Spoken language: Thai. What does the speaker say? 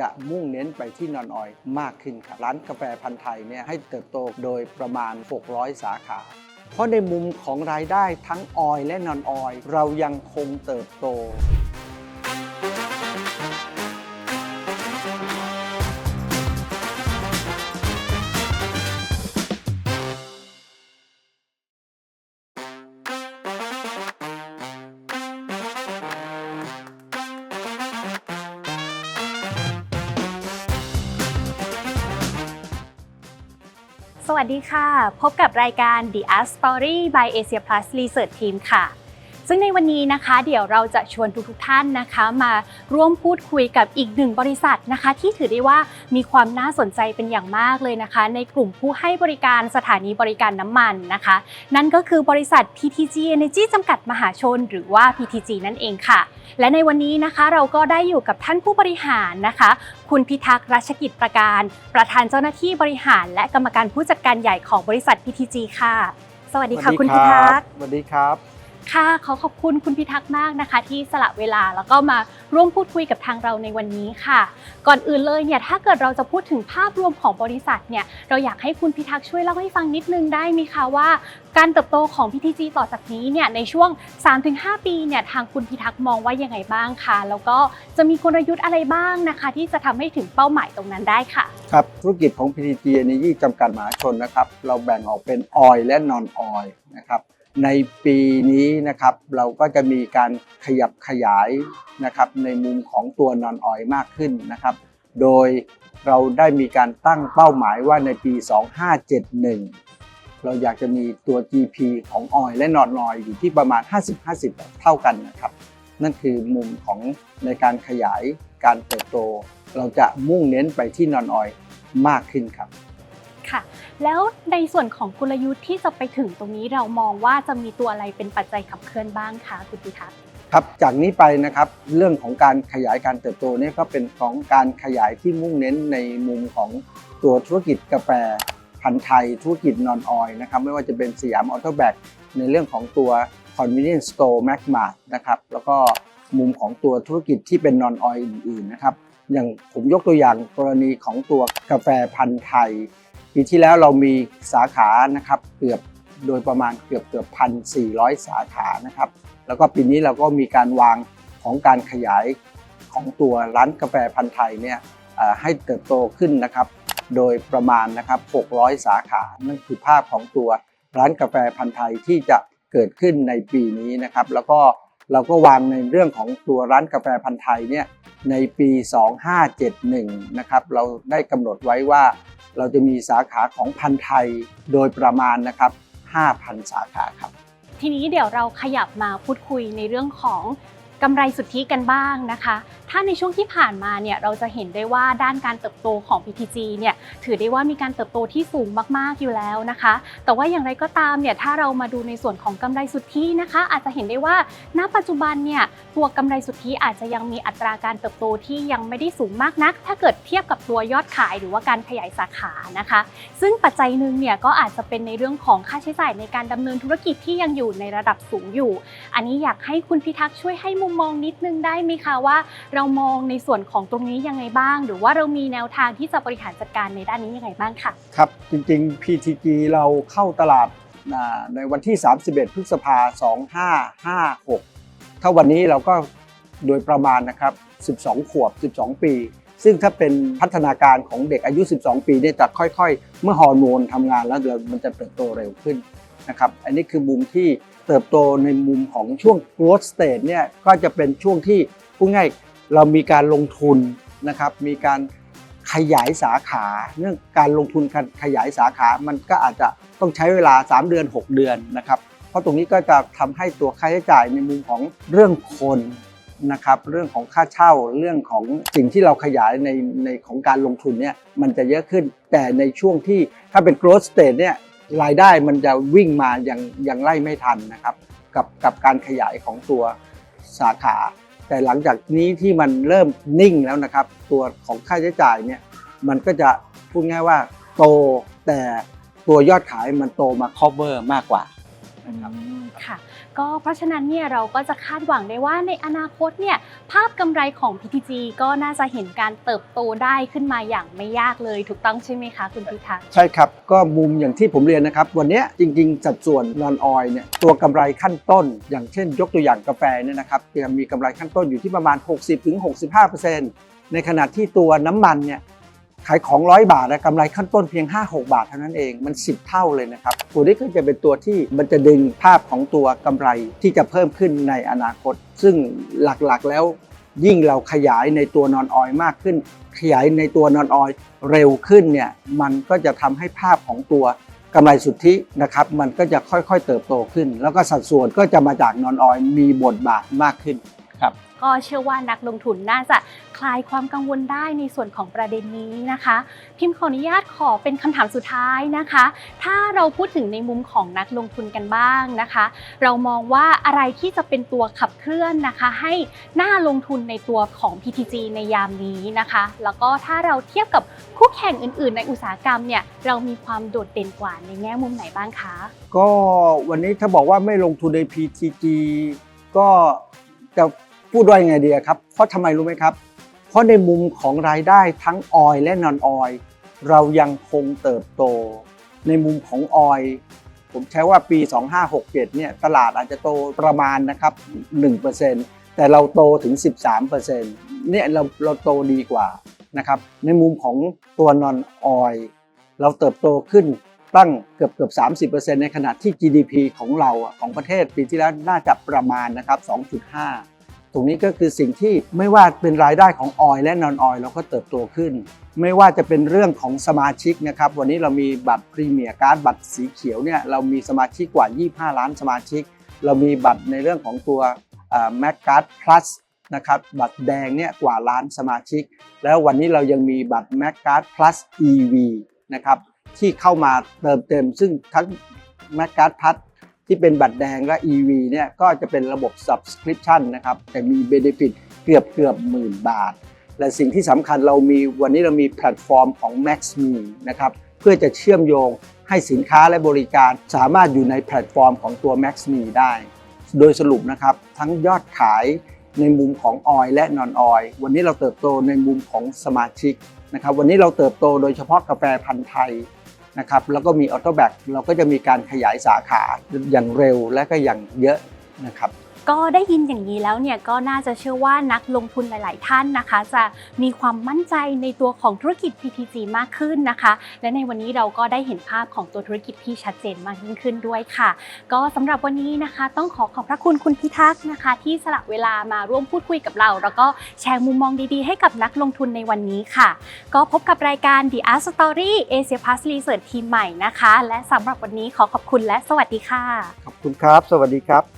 จะมุ่งเน้นไปที่นอนออยมากขึ้นครับร้านกาแฟพันธุ์ไทยเนี่ยให้เติบโตโดยประมาณ 600 สาขา เพราะในมุมของรายได้ทั้งออยและนอนออยเรายังคงเติบโต สวัสดีค่ะ พบกับรายการ The Art Story by Asia Plus Research Team ค่ะ ซึ่งในวันนี้นะคะ เดี๋ยวเราจะชวนทุกๆท่านนะคะ มาร่วมพูดคุยกับอีกหนึ่งบริษัทนะคะ ที่ถือได้ว่ามีความน่าสนใจเป็นอย่างมากเลยนะคะ ในกลุ่มผู้ให้บริการสถานีบริการน้ำมันนะคะ นั่นก็คือบริษัท PTG Energy จำกัดมหาชน หรือว่า PTG นั่นเองค่ะ และในวันนี้นะคะเราก็ได้อยู่กับท่านผู้บริหารนะคะ คุณพิทักษ์รัชกิจประการ ประธานเจ้าหน้าที่บริหาร และกรรมการผู้จัดการใหญ่ของบริษัท PTG ค่ะ สวัสดีค่ะคุณพิทักษ์ สวัสดีครับ ค่ะขอขอบคุณคุณพิทักษ์มากนะคะ ที่สละเวลาแล้วก็มาร่วมพูดคุยกับทางเราในวันนี้ค่ะ ก่อนอื่นเลยเนี่ยถ้าเกิดเราจะพูดถึงภาพรวมของบริษัทเนี่ยเราอยากให้คุณพิทักษ์ช่วยเล่าให้ฟังนิดนึงได้ไหมคะว่า การเติบโตของ PTG ต่อจากนี้เนี่ยในช่วง 3-5 ปีเนี่ยทางคุณพิทักษ์มองว่ายังไงบ้างคะแล้วก็จะมีกลยุทธ์อะไรบ้างนะคะ ที่จะทำให้ถึงเป้าหมายตรงนั้นได้ค่ะครับธุรกิจของ PTG Energy จำกัดมหาชนนะครับเราแบ่งออกเป็นออยและนอนออยนะครับ ในปีนี้นะครับเราก็จะมีการขยับขยายนะครับในมุมของตัวนอนออยมากขึ้นนะครับ โดยเราได้มีการตั้งเป้าหมายว่าในปี 2571 เราอยากจะมีตัว GP ของออยและนอนออยอยู่ที่ประมาณ 50-50 เท่ากันนะครับ นั่นคือมุมของในการขยายการเติบโต เราจะมุ่งเน้นไปที่นอนออยมากขึ้นครับ ค่ะ แล้วในส่วนของกลยุทธ์ที่จะไปถึงตรงนี้เรามองว่าจะมีตัวอะไรเป็นปัจจัยขับเคลื่อนบ้างคะคุณพิทักษ์ครับจากนี้ไปนะครับเรื่องของการขยายการเติบโตนี่ก็เป็นของการขยายที่มุ่งเน้นในมุมของตัวธุรกิจกาแฟพันธุ์ไทยธุรกิจนอนออยนะครับไม่ว่าจะเป็นสยามออโต้แบกในเรื่องของตัว convenience store m a c m a r t นะครับแล้วก็มุมของตัวธุรกิจที่เป็นนอนออยอื่นๆนะครับอย่างผมยกตัวอย่างกรณีของตัวกาแฟพันธุ์ไทย ปีที่แล้วเรามีสาขานะครับเกือบโดยประมาณเกือบเกือบพันสี่ร้อยสาขานะครับ แล้วก็ปีนี้เราก็มีการวางของการขยายของตัวร้านกาแฟพันธุ์ไทยเนี่ยให้เติบโตขึ้นนะครับ โดยประมาณนะครับ600 สาขา นั่นคือภาพของตัวร้านกาแฟพันธุ์ไทยที่จะเกิดขึ้นในปีนี้นะครับ แล้วก็เราก็วางในเรื่องของตัวร้านกาแฟพันธุ์ไทยเนี่ยในปี 2571 นะครับ เราได้กำหนดไว้ว่า เราจะมีสาขาของพันธ์ไทยโดยประมาณนะครับ 5,000 สาขาครับ ทีนี้เดี๋ยวเราขยับมาพูดคุยในเรื่องของกำไรสุทธิกันบ้างนะคะถ้าในช่วงที่ผ่านมาเนี่ยเราจะเห็นได้ว่าด้านการเติบโตของ PTG เนี่ยถือได้ว่ามีการเติบโตที่สูงมากๆอยู่แล้วนะคะ แต่ว่าอย่างไรก็ตามเนี่ยถ้าเรามาดูในส่วนของกำไรสุทธินะคะ อาจจะเห็นได้ว่าณปัจจุบันเนี่ยตัวกำไรสุทธิอาจจะยังมีอัตราการเติบโตที่ยังไม่ได้สูงมากนัก ถ้าเกิดเทียบกับตัวยอดขายหรือว่าการขยายสาขานะคะ ซึ่งปัจจัยหนึ่งเนี่ยก็อาจจะเป็นในเรื่องของค่าใช้จ่ายในการดำเนินธุรกิจที่ยังอยู่ในระดับสูงอยู่ อันนี้อยากให้คุณพิทักษ์ช่วยให้มุมมองนิดนึงได้ไหมคะว่าเรามองในส่วนของตรงนี้ยังไงบ้าง หรือว่าเรามีแนวทางที่จะบริหารจัดการในด้านนี้ยังไงบ้างค่ะ ครับจริงๆ PTG เราเข้าตลาดในวันที่ 31 พฤษภา2556 ถ้าวันนี้เราก็โดยประมาณนะครับ 12 ขวบ 12 ปี ซึ่งถ้าเป็นพัฒนาการของเด็กอายุ 12 ปีเนี่ยจะค่อยๆ เมื่อฮอร์โมนทำงานแล้วเดี๋ยวมันจะเติบโตเร็วขึ้นนะครับอันนี้คือมุมที่เติบโตในมุมของช่วง growth stage เนี่ยก็จะเป็นช่วงที่พูดง่าย เรามีการลงทุนนะครับ มีการขยายสาขาเรื่องการลงทุนการขยายสาขามันก็อาจจะต้องใช้เวลา 3 เดือน 6 เดือนนะครับ เพราะตรงนี้ก็จะทำให้ตัวค่าใช้จ่ายในมุมของเรื่องคนนะครับเรื่องของค่าเช่าเรื่องของสิ่งที่เราขยายในในของการลงทุนเนี่ยมันจะเยอะขึ้น แต่ในช่วงที่ถ้าเป็น growth stage เนี่ยรายได้มันจะวิ่งมาอยังอยังไล่ไม่ทันนะครับ กับกับการขยายของตัวสาขา แต่หลังจากนี้ที่มันเริ่มนิ่งแล้วนะครับ ตัวของค่าใช้จ่ายเนี่ยมันก็จะพูดง่ายว่าโตแต่ตัวยอดขายมันโตมา cover มากกว่า นะครับอืมค่ะ ก็เพราะฉะนั้นเนี่ยเราก็จะคาดหวังได้ว่าในอนาคตเนี่ยภาพกำไรของ PTG ก็น่าจะเห็นการเติบโตได้ขึ้นมาอย่างไม่ยากเลยถูกต้องใช่ไหมคะคุณพิทักษ์ใช่ครับก็มุมอย่างที่ผมเรียนนะครับ วันเนี้ยจริงๆ สัดส่วนนอนออยเนี่ยตัวกำไรขั้นต้น อย่างเช่น ยกตัวอย่างกาแฟเนี่ยนะครับจะมีกำไรขั้นต้นอยู่ที่ประมาณ 60-65%ในขณะที่ตัวน้ำมันเนี่ย ขายของร้อยบาทนะกำไรขั้นต้นเพียง 5-6 บาทเท่านั้นเองมัน 10 เท่าเลยนะครับ ตัวนี้ก็จะเป็นตัวที่มันจะดึงภาพของตัวกำไรที่จะเพิ่มขึ้นในอนาคต ซึ่งหลักๆแล้ว ยิ่งเราขยายในตัวนอนออยมากขึ้น ขยายในตัวนอนออยเร็วขึ้นเนี่ยมันก็จะทำให้ภาพของตัวกำไรสุทธินะครับมันก็จะค่อยๆเติบโตขึ้น แล้วก็สัดส่วนก็จะมาจากนอนออยมีบทบาทมากขึ้นครับ ก็เชื่อว่านักลงทุนน่าจะคลายความกังวลได้ในส่วนของประเด็นนี้นะคะ พิมพ์ขออนุญาตขอเป็นคำถามสุดท้ายนะคะ ถ้าเราพูดถึงในมุมของนักลงทุนกันบ้างนะคะ เรามองว่าอะไรที่จะเป็นตัวขับเคลื่อนนะคะ ให้น่าลงทุนในตัวของ PTG ในยามนี้นะคะ แล้วก็ถ้าเราเทียบกับคู่แข่งอื่น ๆ ในอุตสาหกรรมเนี่ยเรามีความโดดเด่นกว่าในแง่มุมไหนบ้างคะ ก็วันนี้ถ้าบอกว่าไม่ลงทุนใน PTG ก็จะ พูดว่ายังไงดีครับ เพราะทำไมรู้ไหมครับ เพราะในมุมของรายได้ทั้งออยและนอนออยเรายังคงเติบโต ในมุมของออยผมใช้ว่าปี 2567เนี่ยตลาดอาจจะโตประมาณนะครับ 1%แต่เราโตถึง 13%เนี่ยเราเราโตดีกว่านะครับในมุมของตัวนอนออยเราเติบโตขึ้นตั้งเกือบเกือบ 30%ในขณะที่ GDP ของเราของประเทศปีที่แล้วน่าจะประมาณนะครับ 2.5 ตรงนี้ก็คือสิ่งที่ไม่ว่าเป็นรายได้ของออยและนอนออยเราก็เติบโตขึ้น ไม่ว่าจะเป็นเรื่องของสมาชิกนะครับวันนี้เรามีบัตรพรีเมียร์การ์ดบัตรสีเขียวเนี่ยเรามีสมาชิกกว่า 25 ล้านสมาชิก เรามีบัตรในเรื่องของตัวแม็กการ์ดพลัสนะครับบัตรแดงเนี่ยกว่าล้านสมาชิก แล้ววันนี้เรายังมีบัตร m a c c a r d Plus EV นะครับที่เข้ามาเติมเต็มซึ่งทั้ง m a c c a r d Plus ที่เป็นบัตรแดงและ EV เนี่ยก็จะเป็นระบบ Subscription นะครับแต่มี Benefit เกือบเกือบหมื่นบาท และสิ่งที่สำคัญเรามีวันนี้เรามีแพลตฟอร์มของ MaxMe นะครับเพื่อจะเชื่อมโยงให้สินค้าและบริการสามารถอยู่ในแพลตฟอร์มของตัว MaxMe ได้ โดยสรุปนะครับทั้งยอดขายในมุมของออยและนอนออยวันนี้เราเติบโตในมุมของสมาชิกนะครับวันนี้เราเติบโตโดยเฉพาะกาแฟพันธุ์ไทย นะครับแล้วก็มีออโตแบกเราก็จะมีการขยายสาขาอย่างเร็วและก็อย่างเยอะนะครับ ก็ได้ยินอย่างนี้แล้วเนี่ยก็น่าจะเชื่อว่านักลงทุนหลาย ๆ ท่านนะคะ จะมีความมั่นใจในตัวของธุรกิจ PTG มากขึ้นนะคะ และในวันนี้เราก็ได้เห็นภาพของตัวธุรกิจที่ชัดเจนมากยิ่งขึ้นด้วยค่ะ ก็สำหรับวันนี้นะคะ ต้องขอขอบพระคุณคุณพิทักษ์นะคะ ที่สละเวลามาร่วมพูดคุยกับเรา แล้วก็แชร์มุมมองดี ๆ ให้กับนักลงทุนในวันนี้ค่ะ ก็พบกับรายการ The Art Story Asia Plus Research ทีมใหม่นะคะ และสำหรับวันนี้ขอขอบคุณและสวัสดีค่ะ ขอบคุณครับ สวัสดีครับ